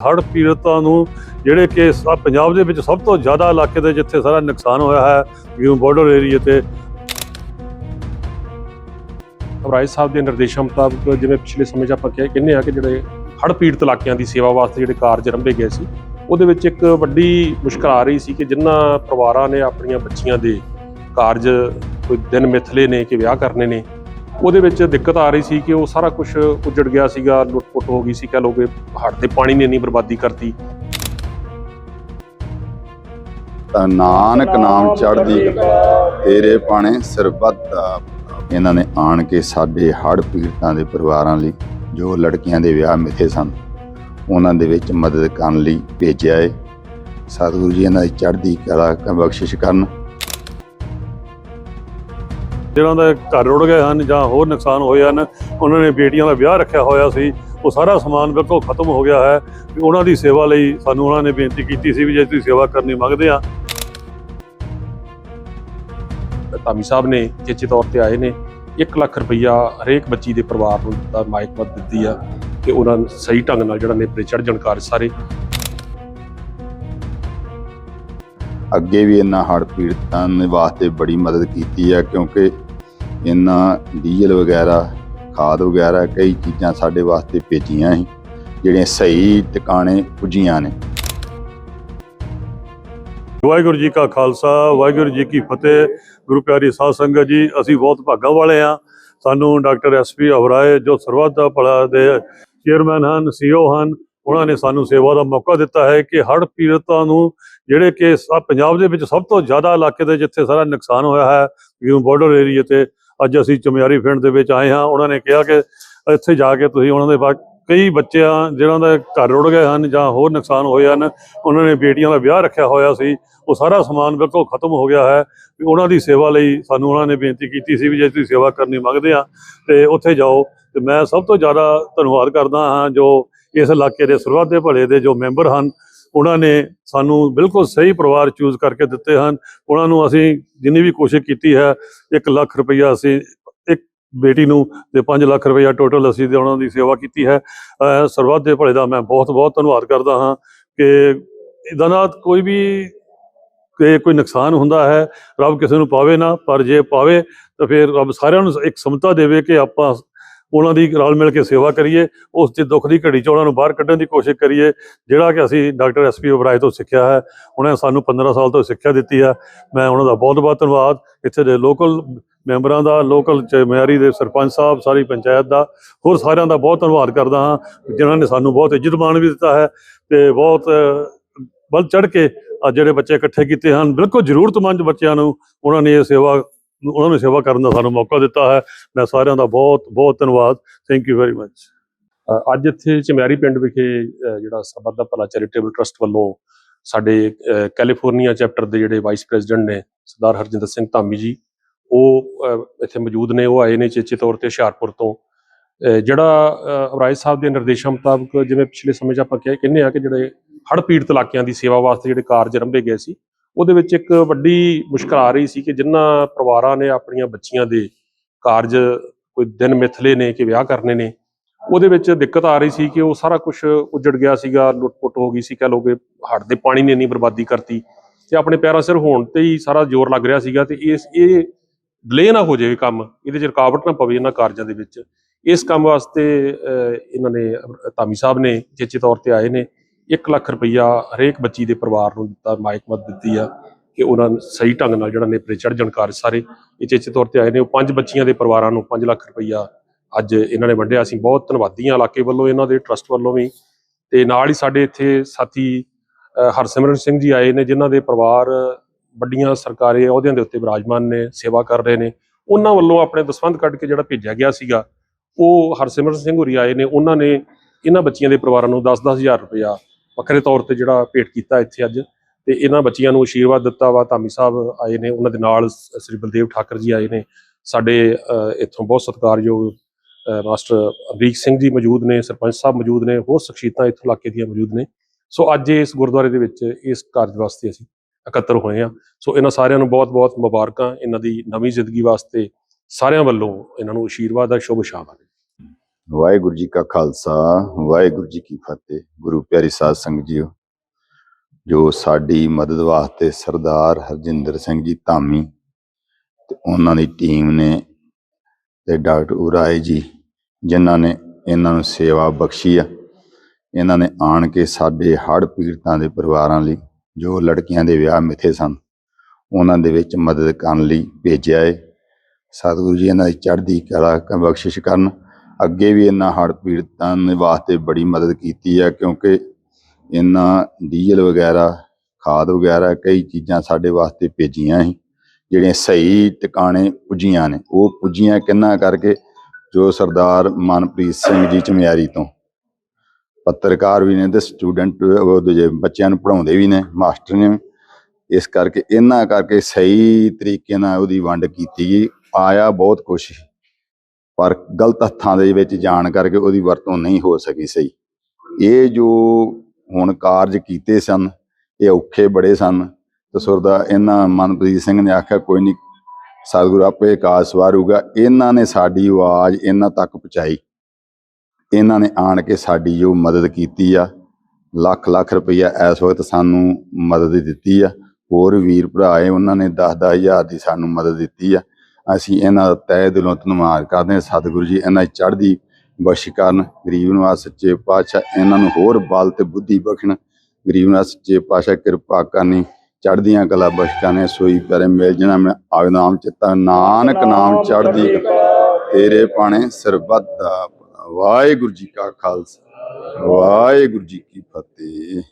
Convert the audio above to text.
ਹੜ੍ਹ ਪੀੜਤਾਂ ਨੂੰ ਜਿਹੜੇ ਕਿ ਪੰਜਾਬ ਦੇ ਵਿੱਚ ਸਭ ਤੋਂ ਜ਼ਿਆਦਾ ਇਲਾਕੇ ਦੇ ਜਿੱਥੇ ਸਾਰਾ ਨੁਕਸਾਨ ਹੋਇਆ ਹੈ ਜਿਵੇਂ ਬਾਰਡਰ ਏਰੀਆ ਤੇ। ਰਾਜ ਸਾਹਿਬ ਦੇ ਨਿਰਦੇਸ਼ਾਂ ਮੁਤਾਬਕ ਜਿਵੇਂ ਪਿਛਲੇ ਸਮੇਂ 'ਚ ਆਪਾਂ ਕਿਹਾ ਕਹਿੰਦੇ ਆ ਕਿ ਜਿਹੜੇ ਹੜ੍ਹ ਪੀੜਤ ਇਲਾਕਿਆਂ ਦੀ ਸੇਵਾ ਵਾਸਤੇ ਜਿਹੜੇ ਕਾਰਜ ਰੰਭੇ ਗਏ ਸੀ, ਉਹਦੇ ਵਿੱਚ ਇੱਕ ਵੱਡੀ ਮੁਸ਼ਕਲ ਆ ਰਹੀ ਸੀ ਕਿ ਜਿਨ੍ਹਾਂ ਪਰਿਵਾਰਾਂ ਨੇ ਆਪਣੀਆਂ ਬੱਚੀਆਂ ਦੇ ਕਾਰਜ ਕੋਈ ਦਿਨ ਮਿਥਲੇ ਨੇ ਕਿ ਵਿਆਹ ਕਰਨੇ ਨੇ ਉਹਦੇ ਵਿੱਚ ਦਿੱਕਤ ਆ ਰਹੀ ਸੀ ਕਿ ਉਹ ਸਾਰਾ ਕੁਝ ਉਜੜ ਗਿਆ ਸੀਗਾ ਲੁੱਟ-ਪੁੱਟ ਹੋ ਗਈ ਸੀ ਕਹ ਲੋਗੇ ਹੜ੍ਹ ਦੇ ਪਾਣੀ ਨੇ ਇੰਨੀ ਬਰਬਾਦੀ ਕਰਤੀ। ਤਾਂ ਨਾਨਕ ਨਾਮ ਚੜ੍ਹਦੀ ਕਲਾ। ਤੇਰੇ ਪਾਣੇ ਸਰਬੱਤ ਦਾ ਇਹਨਾਂ ਨੇ ਆਣ ਕੇ ਸਾਡੇ ਹੜ੍ਹ ਪੀੜਤਾਂ ਦੇ ਪਰਿਵਾਰਾਂ ਲਈ ਜੋ ਲੜਕੀਆਂ ਦੇ ਵਿਆਹ ਮਿੱਥੇ ਸਨ ਉਹਨਾਂ ਦੇ ਵਿੱਚ ਮਦਦ ਕਰਨ ਲਈ ਭੇਜਿਆ ਹੈ ਸਤਿਗੁਰੂ ਜੀ ਇਹਨਾਂ ਦੀ ਚੜ੍ਹਦੀ ਕਲਾ ਕ ਬਖਸ਼ਿਸ਼ ਕਰਨ। ਜਿਹਨਾਂ ਦਾ ਘਰ ਰੁੜ ਗਏ ਹਨ ਜਾਂ ਹੋਰ ਨੁਕਸਾਨ ਹੋਏ ਹਨ ਉਹਨਾਂ ਨੇ ਬੇਟੀਆਂ ਦਾ ਵਿਆਹ ਰੱਖਿਆ ਹੋਇਆ ਸੀ। ਉਹ ਸਾਰਾ ਸਮਾਨ ਬਿਲਕੁਲ ਖਤਮ ਹੋ ਗਿਆ ਹੈ। ਵੀ ਉਹਨਾਂ ਦੀ ਸੇਵਾ ਲਈ ਸਾਨੂੰ ਉਹਨਾਂ ਨੇ ਬੇਨਤੀ ਕੀਤੀ ਸੀ ਵੀ ਜੇ ਤੁਸੀਂ ਸੇਵਾ ਕਰਨੀ ਮੰਗਦੇ ਆ। ਧਾਮੀ ਸਾਹਿਬ ਨੇ ਚੇਚੇ ਤੌਰ ਤੇ ਆਏ ਨੇ। 1 ਲੱਖ ਰੁਪਈਆ ਹਰੇਕ ਬੱਚੀ ਦੇ ਪਰਿਵਾਰ ਨੂੰ ਦਿੱਤਾ ਮਾਇਕ ਮਤ ਦਿੱਤੀ ਆ ਕਿ ਉਹਨਾਂ ਨੂੰ ਸਹੀ ਢੰਗ ਨਾਲ ਜਿਹੜਾ ਨੇਪਰੇ ਚੜ ਜਾਣ ਕਾਰਜ ਸਾਰੇ। ਅੱਗੇ ਵੀ ਇਹਨਾਂ ਹੜ੍ਹ ਪੀੜਤਾਂ ਦੇ ਵਾਸਤੇ ਬੜੀ ਮਦਦ ਕੀਤੀ ਹੈ ਕਿਉਂਕਿ ਇਹਨਾਂ ਡੀਜ਼ਲ ਵਗੈਰਾ, ਖਾਦ ਵਗੈਰਾ, ਕਈ ਚੀਜ਼ਾਂ ਸਾਡੇ ਵਾਸਤੇ ਭੇਜੀਆਂ ਸੀ, ਜਿਹੜੀਆਂ ਸਹੀ ਟਿਕਾਣੇ ਪੁੱਜੀਆਂ ਨੇ। ਵਾਹਿਗੁਰੂ ਜੀ ਕਾ ਖਾਲਸਾ, ਵਾਹਿਗੁਰੂ ਜੀ ਕੀ ਫਤਿਹ। ਗੁਰੂ ਪਿਆਰੀ ਸਾਧ ਸੰਗਤ ਜੀ, ਅਸੀਂ ਬਹੁਤ ਭਾਗਾਂ ਵਾਲੇ ਆ ਸਾਨੂੰ ਡਾਕਟਰ ਐਸਪੀ ਅਵਰਾਏ, ਜੋ ਸਰਬੱਤ ਦਾ ਭਲਾ ਦੇ ਚੇਅਰਮੈਨ ਹਨ ਸੀਓ ਹਨ, ਉਹਨਾਂ ਨੇ ਸਾਨੂੰ ਸੇਵਾ ਦਾ ਮੌਕਾ ਦਿੱਤਾ ਹੈ ਕਿ ਹੜ੍ਹ ਪੀੜਤਾਂ ਨੂੰ, ਜਿਹੜੇ ਕਿ ਸ- ਪੰਜਾਬ ਦੇ ਵਿੱਚ ਸਭ ਤੋਂ ਜ਼ਿਆਦਾ ਇਲਾਕੇ ਦੇ ਜਿੱਥੇ ਸਾਰਾ ਨੁਕਸਾਨ ਹੋਇਆ ਹੈ ਜਿਵੇਂ ਬਾਰਡਰ ਏਰੀਆ ਤੇ ਅੱਜ ਅਸੀਂ ਚਮਿਆਰੀ ਪਿੰਡ ਦੇ ਵਿੱਚ ਆਏ ਹਾਂ। ਉਹਨਾਂ ਨੇ ਕਿਹਾ ਕਿ ਇੱਥੇ ਜਾ ਕੇ ਤੁਸੀਂ ਉਹਨਾਂ ਦੇ ਬਾ- ਕਈ ਬੱਚਿਆਂ ਜਿਹਨਾਂ ਦਾ ਘਰ ਰੁੜ ਗਏ ਹਨ ਜਾਂ ਹੋਰ ਨੁਕਸਾਨ ਹੋਏ ਹਨ, ਉਹਨਾਂ ਨੇ ਬੇਟੀਆਂ ਦਾ ਵਿਆਹ ਰੱਖਿਆ ਹੋਇਆ ਸੀ। ਉਹ ਸਾਰਾ ਸਮਾਨ ਬਿਲਕੁਲ ਖਤਮ ਹੋ ਗਿਆ ਹੈ। ਵੀ ਉਹਨਾਂ ਦੀ ਸੇਵਾ ਲਈ ਸਾਨੂੰ ਉਹਨਾਂ ਨੇ ਬੇਨਤੀ ਕੀਤੀ ਸੀ ਵੀ ਜੇ ਤੁਸੀਂ ਸੇਵਾ ਕਰਨੀ ਮੰਗਦੇ ਆ ਤੇ ਉੱਥੇ ਜਾਓ। ਤੇ ਮੈਂ ਸਭ ਤੋਂ ਜ਼ਿਆਦਾ ਧੰਨਵਾਦ ਕਰਦਾ ਹਾਂ ਜੋ ਇਸ ਇਲਾਕੇ ਦੇ ਸਰਬੱਤ ਭਲੇ ਦੇ ਜੋ ਮੈਂਬਰ ਹਨ ਉਹਨਾਂ ਨੇ ਸਾਨੂੰ ਬਿਲਕੁਲ ਸਹੀ ਪਰਿਵਾਰ ਚੂਜ਼ ਕਰਕੇ ਦਿੱਤੇ ਹਨ। ਉਹਨਾਂ ਨੂੰ ਅਸੀਂ ਜਿੰਨੀ ਵੀ ਕੋਸ਼ਿਸ਼ ਕੀਤੀ ਹੈ 1 ਲੱਖ ਰੁਪਈਆ ਅਸੀਂ ਇੱਕ ਬੇਟੀ ਨੂੰ ਤੇ 5 ਲੱਖ ਰੁਪਈਆ ਟੋਟਲ ਅਸੀਂ ਤੇ ਉਹਨਾਂ ਦੀ ਸੇਵਾ ਕੀਤੀ ਹੈ। ਸਰਬੱਤ ਦੇ ਭਲੇ ਦਾ ਮੈਂ ਬਹੁਤ ਬਹੁਤ ਧੰਨਵਾਦ ਕਰਦਾ ਹਾਂ ਕਿ ਇਹਦਾ ਨਾਲ ਕੋਈ ਵੀ ਕਿ ਕੋਈ ਨੁਕਸਾਨ ਹੁੰਦਾ ਹੈ, ਰੱਬ ਕਿਸੇ ਨੂੰ ਪਾਵੇ ਨਾ, ਪਰ ਜੇ ਪਾਵੇ ਤਾਂ ਫਿਰ ਰੱਬ ਸਾਰਿਆਂ ਨੂੰ ਇੱਕ ਸਮਤਾ ਦੇਵੇ ਕਿ ਆਪਾਂ ਉਹਨਾਂ ਦੀ ਰਲ ਮਿਲ ਕੇ ਸੇਵਾ ਕਰੀਏ, ਉਸ ਦੇ ਦੁੱਖ ਦੀ ਘੜੀ ਚ ਉਹਨਾਂ ਨੂੰ ਬਾਹਰ ਕੱਢਣ ਦੀ ਕੋਸ਼ਿਸ਼ ਕਰੀਏ, ਜਿਹੜਾ ਕਿ ਅਸੀਂ ਡਾਕਟਰ ਐਸਪੀ ਉਬਰਾਏ ਤੋਂ ਸਿੱਖਿਆ ਹੈ, ਉਹਨਾਂ ਨੇ ਸਾਨੂੰ 15 ਸਾਲ ਤੋਂ ਸਿੱਖਿਆ ਦਿੱਤੀ ਹੈ। ਮੈਂ ਉਹਨਾਂ ਦਾ ਬਹੁਤ ਬਹੁਤ ਧੰਨਵਾਦ। ਇੱਥੇ ਦੇ ਲੋਕਲ ਮੈਂਬਰਾਂ ਦਾ, ਲੋਕਲ ਮਿਆਰੀ ਦੇ ਸਰਪੰਚ ਸਾਹਿਬ, ਸਾਰੀ ਪੰਚਾਇਤ ਦਾ, ਹੋਰ ਸਾਰਿਆਂ ਦਾ ਬਹੁਤ ਧੰਨਵਾਦ ਕਰਦਾ ਹਾਂ, ਜਿਨ੍ਹਾਂ ਨੇ ਸਾਨੂੰ ਬਹੁਤ ਇੱਜ਼ਤ ਮਾਣ ਵੀ ਦਿੱਤਾ ਹੈ ਤੇ ਬਹੁਤ ਬਲ ਚੜ ਕੇ ਅੱਜ ਜਿਹੜੇ ਬੱਚੇ ਇਕੱਠੇ ਕੀਤੇ ਹਨ, ਬਿਲਕੁਲ ਜ਼ਰੂਰਤਮੰਦ ਬੱਚਿਆਂ ਨੂੰ ਉਹਨਾਂ ਨੇ ਇਹ ਸੇਵਾ ਉਹਨਾਂ ਨੂੰ ਸੇਵਾ ਕਰਨ ਦਾ ਸਾਨੂੰ ਮੌਕਾ ਦਿੱਤਾ ਹੈ। ਮੈਂ ਸਾਰਿਆਂ ਦਾ ਬਹੁਤ ਬਹੁਤ ਧੰਨਵਾਦ। ਥੈਂਕ ਯੂ ਵੈਰੀ ਮੱਚ ਅੱਜ ਇੱਥੇ ਚਮਿਆਰੀ ਪਿੰਡ ਵਿਖੇ ਜਿਹੜਾ ਸਰਬੱਤ ਦਾ ਭਲਾ ਚੈਰੀਟੇਬਲ ਟਰਸਟ ਵੱਲੋਂ ਸਾਡੇ ਕੈਲੀਫੋਰਨੀਆ ਚੈਪਟਰ ਦੇ ਜਿਹੜੇ ਵਾਈਸ ਪ੍ਰੈਜ਼ੀਡੈਂਟ ਨੇ ਸਰਦਾਰ ਹਰਜਿੰਦਰ ਸਿੰਘ ਧਾਮੀ ਜੀ, ਉਹ ਇੱਥੇ ਮੌਜੂਦ ਨੇ। ਉਹ ਆਏ ਨੇ ਚੇਚੇ ਤੌਰ ਤੇ ਹੁਸ਼ਿਆਰਪੁਰ ਤੋਂ। ਜਿਹੜਾ ਅਵਰਾਜ ਸਾਹਿਬ ਦੇ ਨਿਰਦੇਸ਼ਾਂ ਮੁਤਾਬਕ ਜਿਵੇਂ ਪਿਛਲੇ ਸਮੇਂ 'ਚ ਆਪਾਂ ਕਿਹਾ ਕਹਿੰਦੇ ਆ ਕਿ ਜਿਹੜੇ ਹੜ੍ਹ ਪੀੜਤ ਇਲਾਕਿਆਂ ਦੀ ਸੇਵਾ ਵਾਸਤੇ ਜਿਹੜੇ ਕਾਰਜ ਰੰਭੇ ਗਏ ਸੀ ਉਹਦੇ ਵਿੱਚ ਇੱਕ ਵੱਡੀ ਮੁਸ਼ਕਲ ਆ ਰਹੀ ਸੀ ਕਿ ਜਿਨ੍ਹਾਂ ਪਰਿਵਾਰਾਂ ਨੇ ਆਪਣੀਆਂ ਬੱਚੀਆਂ ਦੇ ਕਾਰਜ ਕੋਈ ਦਿਨ ਮਿਥਲੇ ਨੇ ਕਿ ਵਿਆਹ ਕਰਨੇ ਨੇ ਉਹਦੇ ਵਿੱਚ ਦਿੱਕਤ ਆ ਰਹੀ ਸੀ ਕਿ ਉਹ ਸਾਰਾ ਕੁਝ ਉਜੜ ਗਿਆ ਸੀਗਾ ਲੁੱਟ-ਪੁੱਟ ਹੋ ਗਈ ਸੀ ਕਹ ਲੋਗੇ ਹੜ੍ਹ ਦੇ ਪਾਣੀ ਨੇ ਇੰਨੀ ਬਰਬਾਦੀ ਕਰਤੀ ਤੇ ਆਪਣੇ ਪੈਰਾਂ ਸਿਰ ਹੋਣ ਤੇ ਹੀ ਸਾਰਾ ਜ਼ੋਰ ਲੱਗ ਰਿਹਾ ਸੀਗਾ ਤੇ ਇਸ ਇਹ ਡਿਲੇ ਨਾ ਹੋ ਜਾਵੇ ਕੰਮ ਇਹਦੇ 'ਚ ਰੁਕਾਵਟ ਨਾ ਪਵੇ ਇਹਨਾਂ ਕਾਰਜਾਂ ਦੇ ਵਿੱਚ। ਇਸ ਕੰਮ ਵਾਸਤੇ ਇਹਨਾਂ ਨੇ ਅਹ, ਧਾਮੀ ਸਾਹਿਬ ਨੇ ਚੇਚੇ ਤੌਰ ਤੇ ਆਏ ਨੇ 1 ਲੱਖ ਰੁਪਈਆ ਹਰੇਕ ਬੱਚੀ ਦੇ ਪਰਿਵਾਰ ਨੂੰ ਦਿੱਤਾ ਮਾਇਕ ਮਤ ਦਿੱਤੀ ਆ ਕਿ ਉਹਨਾਂ ਸਹੀ ਢੰਗ ਨਾਲ ਜਿਹੜਾ ਨੇਪਰੇ ਚੜ ਜਾਣ ਕਾਰਜ ਸਾਰੇ ਇਹ ਤੌਰ ਤੇ ਆਏ ਨੇ, ਉਹ ਪੰਜ ਬੱਚੀਆਂ ਦੇ ਪਰਿਵਾਰਾਂ ਨੂੰ 5 ਲੱਖ ਰੁਪਈਆ ਅੱਜ ਇਹਨਾਂ ਨੇ ਵੰਡਿਆ। ਅਸੀਂ ਬਹੁਤ ਧੰਨਵਾਦੀ ਹਾਂ ਇਲਾਕੇ ਵੱਲੋਂ, ਇਹਨਾਂ ਦੇ ਟਰਸਟ ਵੱਲੋਂ ਵੀ। ਤੇ ਨਾਲ ਹੀ ਸਾਡੇ ਇੱਥੇ ਸਾਥੀ ਹਰਸਿਮਰਨ ਸਿੰਘ ਜੀ ਆਏ ਨੇ, ਜਿਨ੍ਹਾਂ ਦੇ ਪਰਿਵਾਰ ਵੱਡੀਆਂ ਸਰਕਾਰੀ ਅਹੁਦਿਆਂ ਦੇ ਉੱਤੇ ਵਿਰਾਜਮਾਨ ਨੇ, ਸੇਵਾ ਕਰ ਰਹੇ ਨੇ। ਉਹਨਾਂ ਵੱਲੋਂ ਆਪਣੇ ਦਸਵੰਧ ਕੱਢ ਕੇ ਜਿਹੜਾ ਭੇਜਿਆ ਗਿਆ ਸੀਗਾ, ਉਹ ਹਰਸਿਮਰਨ ਸਿੰਘ ਹੋਰੀ ਆਏ ਨੇ। ਉਹਨਾਂ ਨੇ ਇਹਨਾਂ ਬੱਚੀਆਂ ਦੇ ਪਰਿਵਾਰਾਂ ਨੂੰ 10-10000 ਰੁਪਇਆ ਵੱਖਰੇ ਤੌਰ ਤੇ ਜਿਹੜਾ ਭੇਟ ਕੀਤਾ ਇੱਥੇ ਅੱਜ ਤੇ ਇਹਨਾਂ ਬੱਚੀਆਂ ਨੂੰ ਆਸ਼ੀਰਵਾਦ ਦਿੱਤਾ ਵਾ, ਧਾਮੀ ਸਾਹਿਬ ਆਏ ਨੇ, ਉਹਨਾਂ ਦੇ ਨਾਲ ਸ੍ਰੀ ਬਲਦੇਵ ਠਾਕਰ ਜੀ ਆਏ ਨੇ, ਸਾਡੇ ਇੱਥੋਂ ਬਹੁਤ ਸਤਿਕਾਰਯੋਗ ਮਾਸਟਰ ਅਮਰੀਕ ਸਿੰਘ ਜੀ ਮੌਜੂਦ ਨੇ, ਸਰਪੰਚ ਸਾਹਿਬ ਮੌਜੂਦ ਨੇ, ਹੋਰ ਸ਼ਖਸੀਅਤਾਂ ਇੱਥੋਂ ਇਲਾਕੇ ਦੀਆਂ ਮੌਜੂਦ ਨੇ। ਸੋ ਅੱਜ ਇਸ ਗੁਰਦੁਆਰੇ ਦੇ ਵਿੱਚ ਇਸ ਕਾਰਜ ਵਾਸਤੇ ਅਸੀਂ ਇਕੱਤਰ ਹੋਏ ਆ ਸੋ ਇਹਨਾਂ ਸਾਰਿਆਂ ਨੂੰ ਬਹੁਤ-ਬਹੁਤ ਮੁਬਾਰਕਾਂ, ਇਹਨਾਂ ਦੀ ਨਵੀਂ ਜ਼ਿੰਦਗੀ ਵਾਸਤੇ ਸਾਰਿਆਂ ਵੱਲੋਂ ਇਹਨਾਂ ਨੂੰ ਆਸ਼ੀਰਵਾਦ ਦਾ ਸ਼ੁਭ ਸ਼ਾਮ ਵਾਹਿਗੁਰੂ ਜੀ ਕਾ ਖਾਲਸਾ, ਵਾਹਿਗੁਰੂ ਜੀ ਕੀ ਫਤਿਹ। ਗੁਰੂ ਪਿਆਰੀ ਸਾਧ ਸੰਗਤ ਜੀਓ, ਜੋ ਸਾਡੀ ਮਦਦ ਵਾਸਤੇ ਸਰਦਾਰ ਹਰਜਿੰਦਰ ਸਿੰਘ ਜੀ ਧਾਮੀ ਤੇ ਉਹਨਾਂ ਦੀ ਟੀਮ ਨੇ ਤੇ ਡਾਕਟਰ ਉਰਾਏ ਜੀ, ਜਿਨ੍ਹਾਂ ਨੇ ਇਹਨਾਂ ਨੂੰ ਸੇਵਾ ਬਖਸ਼ੀ ਆ। ਇਹਨਾਂ ਨੇ ਆਣ ਕੇ ਸਾਡੇ ਹੜ੍ਹ ਪੀੜਤਾਂ ਦੇ ਪਰਿਵਾਰਾਂ ਲਈ ਜੋ ਲੜਕੀਆਂ ਦੇ ਵਿਆਹ ਮਿੱਥੇ ਸਨ, ਉਹਨਾਂ ਦੇ ਵਿੱਚ ਮਦਦ ਕਰਨ ਲਈ ਭੇਜਿਆ ਏ। ਸਤਿਗੁਰੂ ਜੀ ਇਹਨਾਂ ਦੀ ਚੜ੍ਹਦੀ ਕਲਾ, ਬਖਸ਼ਿਸ਼ ਕਰਨ ਅੱਗੇ ਵੀ ਇਹਨਾਂ ਹੜ੍ਹ ਪੀੜਤਾਂ ਦੇ ਵਾਸਤੇ ਬੜੀ ਮਦਦ ਕੀਤੀ ਹੈ, ਕਿਉਂਕਿ ਇਹਨਾਂ ਡੀਜ਼ਲ ਵਗੈਰਾ, ਖਾਦ ਵਗੈਰਾ ਕਈ ਚੀਜ਼ਾਂ ਸਾਡੇ ਵਾਸਤੇ ਭੇਜੀਆਂ ਸੀ, ਜਿਹੜੀਆਂ ਸਹੀ ਟਿਕਾਣੇ ਪੁੱਜੀਆਂ ਨੇ। ਉਹ ਪੁੱਜੀਆਂ ਕਿੰਨਾ ਕਰਕੇ? ਜੋ ਸਰਦਾਰ ਮਨਪ੍ਰੀਤ ਸਿੰਘ ਜੀ ਚਮਿਆਰੀ ਤੋਂ। ਪੱਤਰਕਾਰ ਵੀ ਨੇ ਤੇ ਸਟੂਡੈਂਟ ਦੂਜੇ ਬੱਚਿਆਂ ਨੂੰ ਪੜ੍ਹਾਉਂਦੇ ਵੀ ਨੇ, ਮਾਸਟਰ ਨੇ। ਵੀ। ਇਸ ਕਰਕੇ ਇਹਨਾਂ ਕਰਕੇ ਸਹੀ ਤਰੀਕੇ ਨਾਲ ਉਹਦੀ ਵੰਡ ਕੀਤੀ ਗਈ। ਆਇਆ ਬਹੁਤ ਕੁਛ ਪਰ ਗਲਤ ਹੱਥਾਂ ਦੇ ਵਿੱਚ ਜਾਣ ਕਰਕੇ ਉਹਦੀ ਵਰਤੋਂ ਨਹੀਂ ਹੋ ਸਕੀ ਸਹੀ। ਇਹ ਜੋ ਹੁਣ ਕਾਰਜ ਕੀਤੇ ਸਨ, ਇਹ ਔਖੇ ਬੜੇ ਸਨ। ਤੇ ਸੁਰਦਾ ਇਹਨਾਂ ਮਨਪ੍ਰੀਤ ਸਿੰਘ ਨੇ ਆਖਿਆ, ਕੋਈ ਨਹੀਂ ਸਤਿਗੁਰ ਆਪੇ ਕਾਸ ਵਾਰੂਗਾ ਇਹਨਾਂ ਨੇ ਸਾਡੀ ਆਵਾਜ਼ ਇਹਨਾਂ ਤੱਕ ਪਹੁੰਚਾਈ। ਇਹਨਾਂ ਨੇ ਆਣ ਕੇ ਸਾਡੀ ਜੋ ਮਦਦ ਕੀਤੀ ਆ, ਲੱਖ ਲੱਖ ਰੁਪਈਆ ਇਸ ਵਕਤ ਸਾਨੂੰ ਮਦਦ ਦਿੱਤੀ ਆ। ਹੋਰ ਵੀਰ ਭਰਾ ਉਹਨਾਂ ਨੇ 10 ਹਜ਼ਾਰ ਦੀ ਸਾਨੂੰ ਮਦਦ ਦਿੱਤੀ ਆ। ਅਸੀਂ ਇਹਨਾਂ ਦਾ ਤਹਿ ਦਿਲੋਂ ਧੰਨਵਾਦ ਕਰਦੇ ਹਾਂ। ਸਤਿਗੁਰੂ ਜੀ ਇਹਨਾਂ ਦੀ ਚੜ੍ਹਦੀ ਬਖਸ਼ ਕਰਨ। ਗਰੀਬ ਨੂੰ ਸੱਚੇ ਪਾਤਸ਼ਾਹ ਇਹਨਾਂ ਨੂੰ ਹੋਰ ਬਲ ਤੇ ਬੁੱਧੀ ਬਖਸ਼ਣ। ਗਰੀਬ ਨੂੰ ਸੱਚੇ ਪਾਤਸ਼ਾਹ ਕਿਰਪਾ ਕਰਨੀ। ਚੜ੍ਹਦੀਆਂ ਕਲਾ ਬਖਸ਼ ਨੇ ਸੋਈ ਪਰੇ ਮਿਲ ਜਣਾ। ਮੈਂ ਆਗਨਾਮ ਚਿੱਤਾ। ਨਾਨਕ ਨਾਮ ਚੜ੍ਹਦੀ ਤੇਰੇ ਪਾਣੇ ਸਰਬੱਤ ਦਾ। ਵਾਹਿਗੁਰੂ ਜੀ ਕਾ ਖਾਲਸਾ। ਵਾਹਿਗੁਰੂ ਜੀ ਕੀ ਫਤਿਹ।